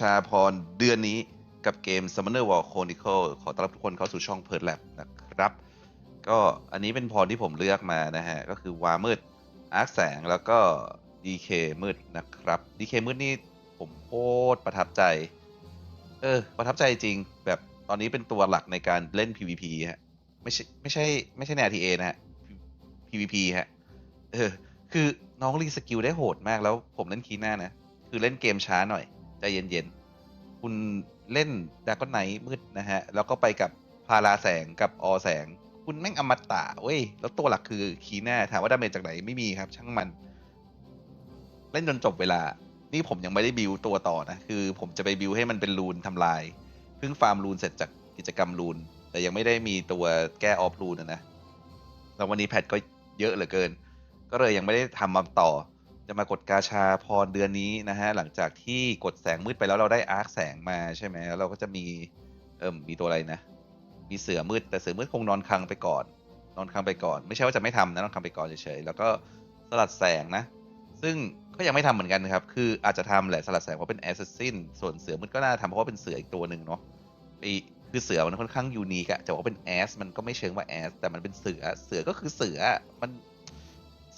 ชาพรเดือนนี้กับเกม Summoner War Chronicle ขอต้อนรับทุกคนเข้าสู่ช่องเพิร์ดแลบนะครับ ก็อันนี้เป็นพรที่ผมเลือกมานะฮะ ก็คือวามืดอาร์คแสงแล้วก็ DK มืดนะครับ DK มืดนี่ผมโคตรประทับใจ เออ ประทับใจจริง แบบตอนนี้เป็นตัวหลักในการเล่น PVP ฮะ ไม่ใช่ไม่ใช่ไม่ใช่ใน RTA นะฮะ PVP ฮะ เออ คือน้องรีสกิลได้โหดมากแล้วผมเล่นคีน้านะ คือเล่นเกมช้าหน่อย ใจเย็นๆ คุณเล่นดากอนไนมืดนะฮะ แล้วก็ไปกับพาราแสงกับอแสง คุณแม่งอมตะเว้ย แล้วตัวหลักคือคีน้าถามว่าดาเมจจากไหนไม่มีครับ ช่างมัน เล่นจนจบเวลา นี่ผมยังไม่ได้บิวตัวต่อนะ คือผมจะไปบิวให้มันเป็นรูนทำลาย เพิ่งฟาร์มรูนเสร็จจากกิจกรรมรูน แต่ยังไม่ได้มีตัวแก้ออฟรูนนะนะแล้ววันนี้แพทก็เยอะเหลือเกิน ก็เลยยังไม่ได้ทำมาต่อ จะมากดกาชาพรเดือนนี้นะฮะหลังจากที่กดแสงมืดไปแล้วเราได้อาร์คแสงมาใช่ไหมแล้วเราก็จะมีเอิ่มมีตัวอะไรนะ มีเสือมืดแต่เสือมืดคงนอนคังไปก่อน นอนคังไปก่อน ไม่ใช่ว่าจะไม่ทำนะนอนคังไปก่อนเฉยๆแล้วก็สลัดแสงนะ ซึ่งก็ยังไม่ทำเหมือนกันนะครับคืออาจจะทำแหละสลัดแสงเพราะเป็นแอสซัสซินส่วนเสือมืดก็น่าทำเพราะว่าเป็นเสืออีกตัวหนึ่งเนาะไอคือเสือมันค่อนข้างยูนิคอะจะบอกว่าเป็นแอสมันก็ไม่เชิงว่าแอสแต่มันเป็นเสือเสือก็คือเสือมัน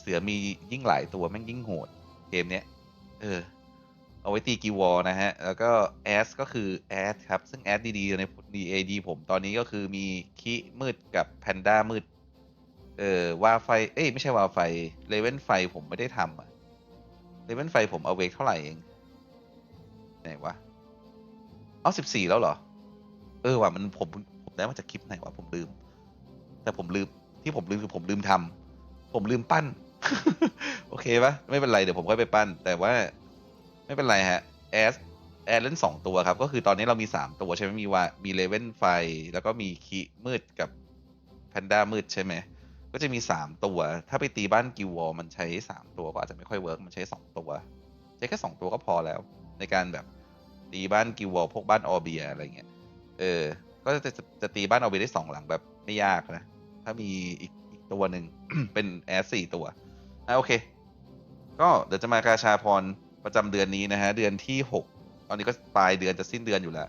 สือมียิ่งหลายตัวแม่งยิ่งโหดเกมเนี้ย เออ เอาไว้ตีกีวอลนะฮะ แล้วก็แอสก็คือแอสครับ ซึ่งแอสดีๆใน DAD ผมตอนนี้ก็คือมีคิมืดกับแพนด้ามืด เออว่าไฟ เอ้ยไม่ใช่ว่าไฟเลเว่นไฟผมไม่ได้ทำอะเลเว่นไฟผมเอาเวกเท่าไหร่เองไหนวะ เอาสิบสี่แล้วเหรอ เออว่ะมันผมผมได้มาจากคลิปไหนวะผมลืม แต่ผมลืมที่ผมลืมคือผมลืมทำผมลืมปั้น โอเคปะไม่เป็นไรเดี๋ยวผมค่อยไปปั้น แต่ว่าไม่เป็นไรฮะแอสแอสเล่นสองตัวครับ ก็คือตอนนี้เรามีสามตัวใช่ไหมมีว่ามีเลเว่นไฟ แล้วก็มีคีมืดกับแพนด้ามืดใช่ไหม ก็จะมีสามตัว ถ้าไปตีบ้านกิววอลมันใช้สามตัวก็อาจจะไม่ค่อยเวิร์กมันใช้สองตัว ใช้แค่สองตัวก็พอแล้ว ในการแบบตีบ้านกิววอลพวกบ้านออเบียอะไรเงี้ย เออ ก็จะจะจะตีบ้านออเบียได้สองหลังแบบไม่ยากนะ ถ้ามีอีกอีกตัวหนึ่งเป็นแอสสี่ตัว อะโอเค ก็เดี๋ยวจะมากาชาพรประจำเดือนนี้นะฮะ เดือนที่หกตอนนี้ก็ปลายเดือนจะสิ้นเดือนอยู่แล้ว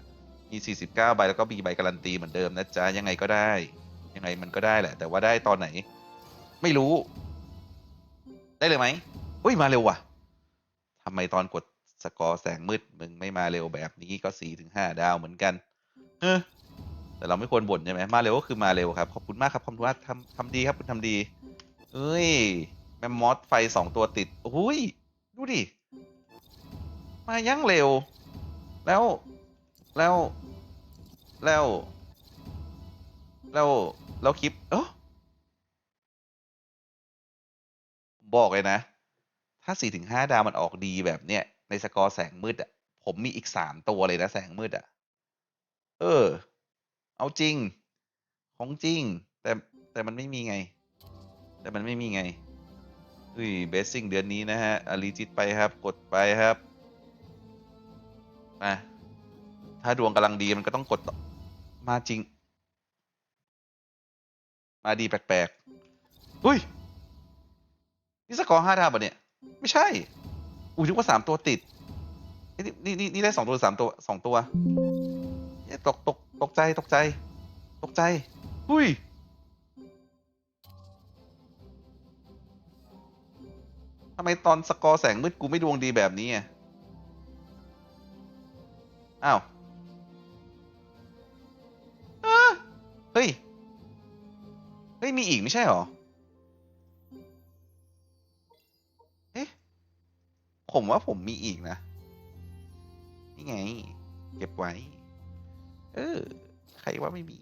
มี 49 ใบแล้วก็มีใบการันตีเหมือนเดิมนะจ๊ะ ยังไงก็ได้ ยังไงมันก็ได้แหละ แต่ว่าได้ตอนไหน ไม่รู้ ได้เลยไหมอุ้ยมาเร็วว่ะทำไมตอนกดสกอร์แสงมืดมึงไม่มาเร็วแบบนี้ก็สี่ถึงห้าดาวเหมือนกัน เออแต่เราไม่ควรบ่นใช่ไหมมาเร็วก็คือมาเร็วครับ ขอบคุณมากครับขอบคุณมาทำทำดีครับคุณทำดี เอ้ย มมอสไฟสองตัวติดอุ้ย ดูดิ มายั่งเร็ว แล้ว แล้ว แล้ว แล้ว แล้วคลิป เออบอกเลยนะ ถ้าสี่ถึงห้าดาวมันออกดีแบบเนี้ย ในสกอร์แสงมืดอะ ผมมีอีกสามตัวเลยนะแสงมืดอะ เออ เอาจริง ของจริง แต่แต่มันไม่มีไง แต่มันไม่มีไง อุ้ยเบสซิ่งเดือนนี้นะฮะอารีจิตไปครับ กดไปครับมาถ้าดวงกำลังดีมันก็ต้องกดต่อมาจริง มาดีแปลกๆอุ้ย นี่สกอร์ห้าดาวปะเนี่ย ไม่ใช่ อุ้ยนึกว่าสามตัวติด นี่นี่นี่ได้สองตัวสามตัวสองตัวตกตกตกใจตกใจ ตกใจ อุ้ย ทำไมตอนสกอร์แสงมืดกูไม่ดวงดีแบบนี้อะ อ้าวเฮ้ย เฮ้ย มีอีกไม่ใช่หรอ เอ๊ะ ผมว่าผมมีอีกนะ นี่ไง เก็บไว้ เออ ใครว่าไม่มี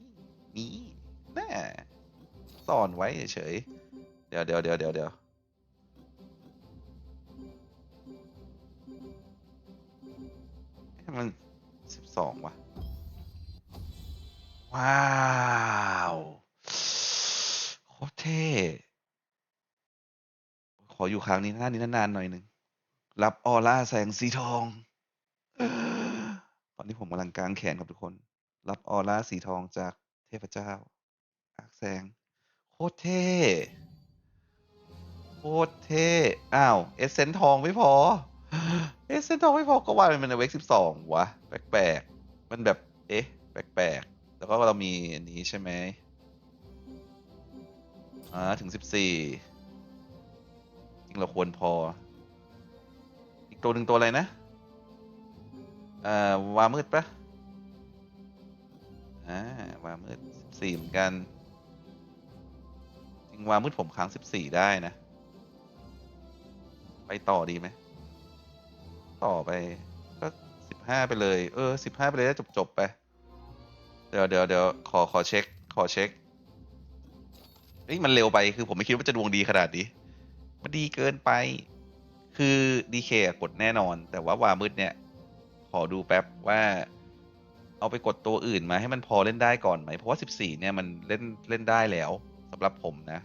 มีแน่ซ่อนไว้เฉย เดี๋ยวเดี๋ยวเดี๋ยวเดี๋ยวเดี๋ยว มันสิบสองว่ะ ว้าวโคตรเท่ขออยู่ค้างนี้หน้านี้นานๆหน่อยหนึ่ง รับออร่าแสงสีทองตอนนี้ผมกำลังกางแขนครับทุกคน รับออร่าสีทองจากเทพเจ้าอาร์คแสง โคตรเท่โคตรเท่ อ้าว เอสเซนทองไม่พอ เอ๊ะเซนทองไม่พอก็ว่ามันเป็นเวกสิบสองวะ แปลกๆ มันแบบ เอ๊ะ แปลกๆ แล้วก็เรามีอันนี้ใช่ไหมอ่าถึงสิบสี่จริงเราควรพอ อีกตัวหนึ่งตัวอะไรนะอ่าวามืดปะอ่าวามืดสิบสี่เหมือนกัน จริงวามืดผมค้างสิบสี่ได้นะ ไปต่อดีไหม ต่อไปก็สิบห้าไปเลย เออสิบห้าไปเลยแล้จบจบไป เดี๋ยวเดี๋ยวเดี๋ยวขอขอเช็ค ขอเช็คเฮ้ยมันเร็วไปคือผมไม่คิดว่าจะดวงดีขนาดนี้ มันดีเกินไป คือดีเคกดแน่นอน แต่ว่าวามืดเนี่ย ขอดูแป๊บว่า เอาไปกดตัวอื่นมาให้มันพอเล่นได้ก่อนไหม เพราะว่าสิบสี่เนี่ยมันเล่นเล่นได้แล้วสำหรับผมนะ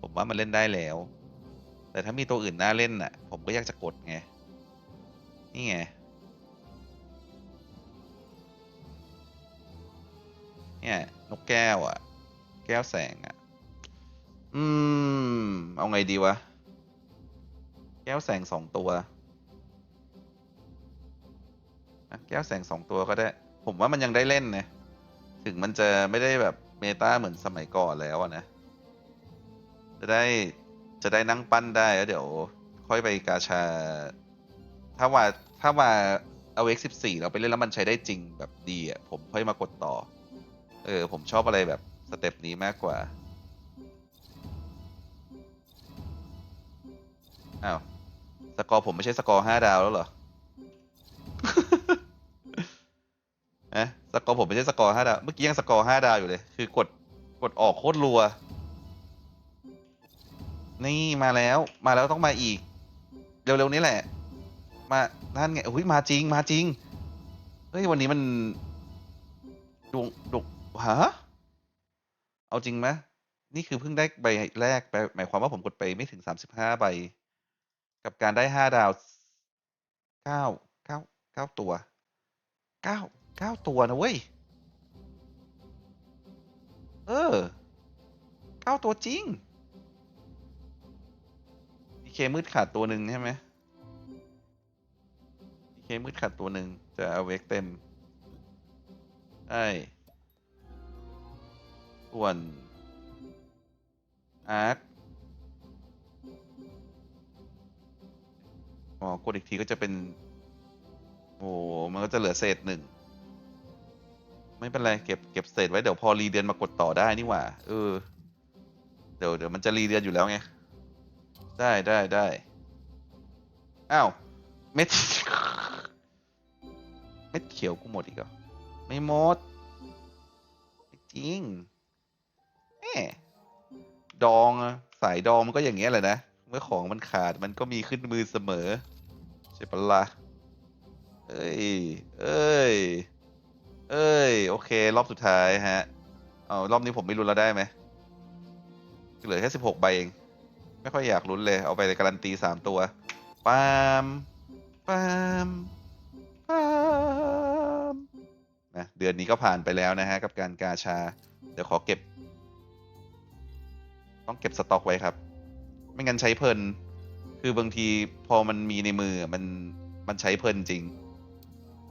ผมว่ามันเล่นได้แล้ว แต่ถ้ามีตัวอื่นน่าเล่นน่ะ ผมก็อยากจะกดไง นี่ไง เนี่ย นกแก้วอะ แก้วแสงอะ อืม เอาไงดีวะ แก้วแสงสองตัวแก้วแสงสองตัวก็ได้ ผมว่ามันยังได้เล่นนะถึงมันจะไม่ได้แบบเมตาเหมือนสมัยก่อนแล้วนะ จะได้จะได้นั่งปั้นได้แล้วเดี๋ยวค่อยไปกาชา ถ้าว่าถ้าว่าเอาเอ็กสิบสี่เราไปเล่นแล้วมันใช้ได้จริงแบบดีอะผมค่อยมากดต่อ เออ ผมชอบอะไรแบบสเต็ปนี้มากกว่า อ้าว สกอร์ผมไม่ใช่สกอร์ห้าดาวแล้วเหรอเอะสกอร์ผมไม่ใช่สกอร์ห้าดาว เมื่อกี้ยังสกอร์ห้าดาวอยู่เลย คือกดกดออกโคตรรัว นี่มาแล้ว มาแล้วต้องมาอีก เร็วๆนี้แหละ มานั่นไงอุ้ยมาจริงมาจริง เฮ้ย วันนี้มันดวงดวงฮะเอาจริงไหมนี่คือเพิ่งได้ใบแรกแปลหมายความว่าผมกดไปไม่ถึงสามสิบห้าใบ กับการได้ห้าดาวเก้าเก้าเก้าตัวเก้าเก้าตัวนะเว้ย เออเก้าตัวจริงดีเคมืดขาดตัวหนึ่งใช่ไหม เคมืดขาดตัวหนึ่งจะเอาเวกเต็มใช่ส่วนอาร์คอ๋อกดอีกทีก็จะเป็น โอ้มันก็จะเหลือเศษหนึ่ง ไม่เป็นไร เก็บเก็บเศษไว้เดี๋ยวพอรีเดือนมากดต่อได้นี่หว่า เออ เดี๋ยวเดี๋ยวมันจะรีเดือนอยู่แล้วไง ได้ได้ได้ อ้าว เม็ด เม็ดเขียวกูหมดอีกเหรอ ไม่หมด จริงแหมดองอะสายดองมันก็อย่างเงี้ยแหละนะ เมื่อของมันขาดมันก็มีขึ้นมือเสมอ ใช่ปะละ่ะเอ้ย เอ้ย เอ้ย โอเค รอบสุดท้ายฮะ เอารอบนี้ผมไม่รุ้นแล้วได้ไหมเหลือแค่สิบหกใบเอง ไม่ค่อยอยากลุ้นเลย เอาไปการันตีสามตัวปามปาม เดือนนี้ก็ผ่านไปแล้วนะฮะ กับการกาชา เดี๋ยวขอเก็บ ต้องเก็บสต็อกไว้ครับ ไม่งั้นใช้เพลิน คือบางทีพอมันมีในมือมันมันใช้เพลินจริง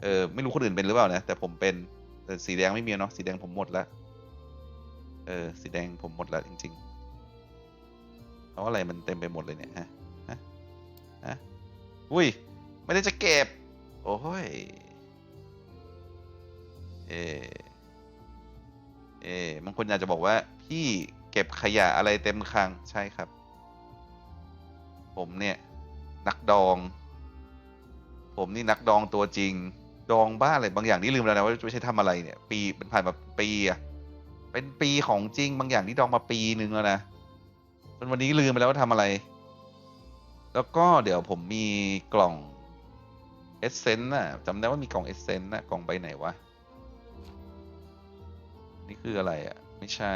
เออไม่รู้คนอื่นเป็นหรือเปล่านะ แต่ผมเป็น แต่สีแดงไม่มีเนาะสีแดงผมหมดล้วเออสีแดงผมหมดล้วจริงๆเพราะอะไรมันเต็มไปหมดเลยเนี่ยฮะฮะฮะอุ้ย ไม่ได้จะเก็บ โอ้ย เออเออบางคนอาจจะบอกว่า พี่เก็บขยะอะไรเต็มคังใช่ครับ ผมเนี่ย นักดอง ผมนี่นักดองตัวจริง ดองบ้าอะไรบางอย่างที่ลืมแล้วนะว่าไม่ใช่ทำอะไรเนี่ย ปีเป็นผ่านมาปีอะเป็นปีของจริง บางอย่างที่ดองมาปีนึงแล้วนะจนวันนี้ลืมไปแล้วว่าทำอะไร แล้วก็เดี๋ยวผมมีกล่องเอเซนต์น่ะจำได้ว่ามีกล่องเอเซนต์น่ะกล่องใบไหนวะ นี่คืออะไรอะ ไม่ใช่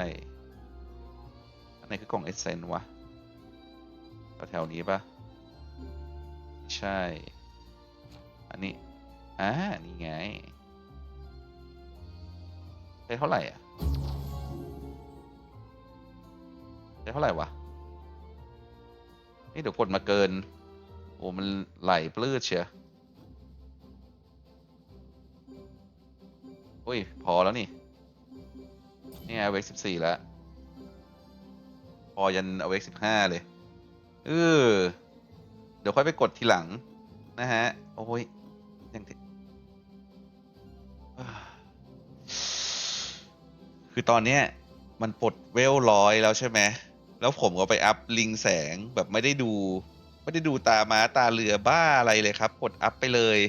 อันไหนคือกล่องเอเซนวะแถวนี้ปะไม่ใช่ อันนี้ อ่า นี่ไงได้เท่าไหร่อะได้เท่าไหร่วะ นี่เดี๋ยวกดมาเกิน โอ้ มันไหลปลื้ดเชียวอุ้ย พอแล้วนี่ นี่ไงเวกสิบสี่แล้ว พอยันเอาเวกสิบห้าเลยเออเดี๋ยวค่อยไปกดทีหลัง นะฮะ โอ้ยยังคือตอนเนี้ยมันปลดเวลร้อยแล้วใช่ไหม แล้วผมก็ไปอัพลิงแสงแบบไม่ได้ดู ไม่ได้ดูตาม้าตาเรือบ้าอะไรเลยครับ กดอัพไปเลย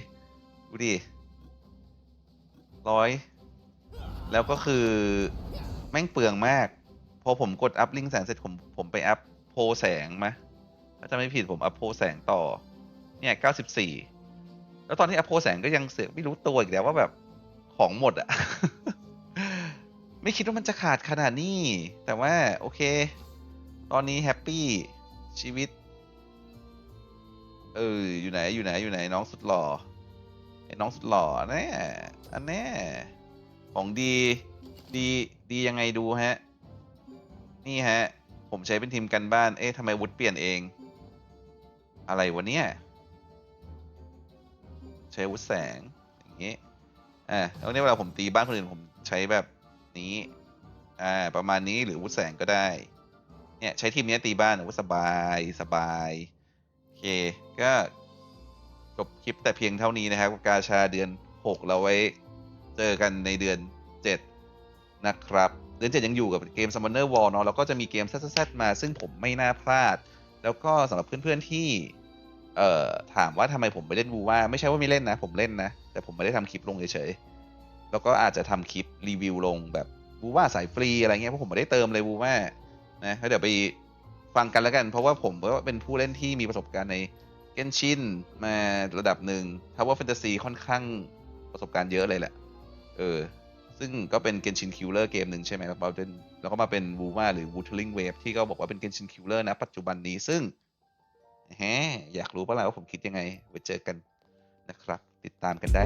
ดูดิร้อย แล้วก็คือ แม่งเปลืองมาก พอผมกดอัพลิงแสงเสร็จผมผมไปอัพโพลแสงมาถ้าจะไม่ผิดผมอัพโพลแสงต่อ เนี่ยเก้าสิบสี่แล้วตอนที่อัพโพลแสงก็ยังเสือกไม่รู้ตัวอีกแล้วว่าแบบของหมดอะไม่คิดว่ามันจะขาดขนาดนี้ แต่ว่าโอเค ตอนนี้แฮปปี้ชีวิต เอออยู่ไหนอยู่ไหนอยู่ไหนน้องสุดหล่อไอ้น้องสุดหล่อแน่อันแน่ ของดีดีดียังไงดูฮะ นี่ฮะ ผมใช้เป็นทีมกันบ้าน เอ๊ะทำไมวุฒเปลี่ยนเอง อะไรวะเนี่ย ใช้วุฒแสง อย่างงี้อ่าแล้วเนี่ยเวลาผมตีบ้านคนอื่นผมใช้แบบนี้ อ่า ประมาณนี้หรือวุฒแสงก็ได้ เนี่ยใช้ทีมนี้ตีบ้านโอ้สบายสบาย โอเค ก็จบคลิปแต่เพียงเท่านี้นะครับกาชาเดือน 6 เราไว้ เจอกันในเดือน 7 นะครับ เดือน 7 ยังอยู่กับเกม Summoner War เนาะแล้วก็จะมีเกมแซดมา ซึ่งผมไม่น่าพลาด แล้วก็สำหรับเพื่อนๆที่เอ่อถามว่าทำไมผมไปเล่นวูว่าไม่ใช่ว่าไม่เล่นนะ ผมเล่นนะ แต่ผมไม่ได้ทำคลิปลงเฉยๆแล้วก็อาจจะทำคลิปรีวิวลงแบบวูว่าสายฟรีอะไรเงี้ยเพราะผมไม่ได้เติมเลยวูว่านะแล้วเดี๋ยวไปฟังกันแล้วกัน เพราะว่าผมก็เป็นผู้เล่นที่มีประสบการณ์ในเกนชินมาระดับหนึ่งทาวเวอร์แฟนตาซีค่อนข้างประสบการณ์เยอะเลยแหละ ออ ซึ่งก็เป็นเกนชินคิลเลอร์เกมหนึ่งใช่ไหมครับแล้วก็มาเป็นวูมาหรือวูทลิงเวฟที่ก็บอกว่าเป็นเกนชินคิลเลอร์นะปัจจุบันนี้ซึ่งฮอยากรู้ปะล่ะว่าผมคิดยังไง ไว้เจอกันนะครับ ติดตามกันได้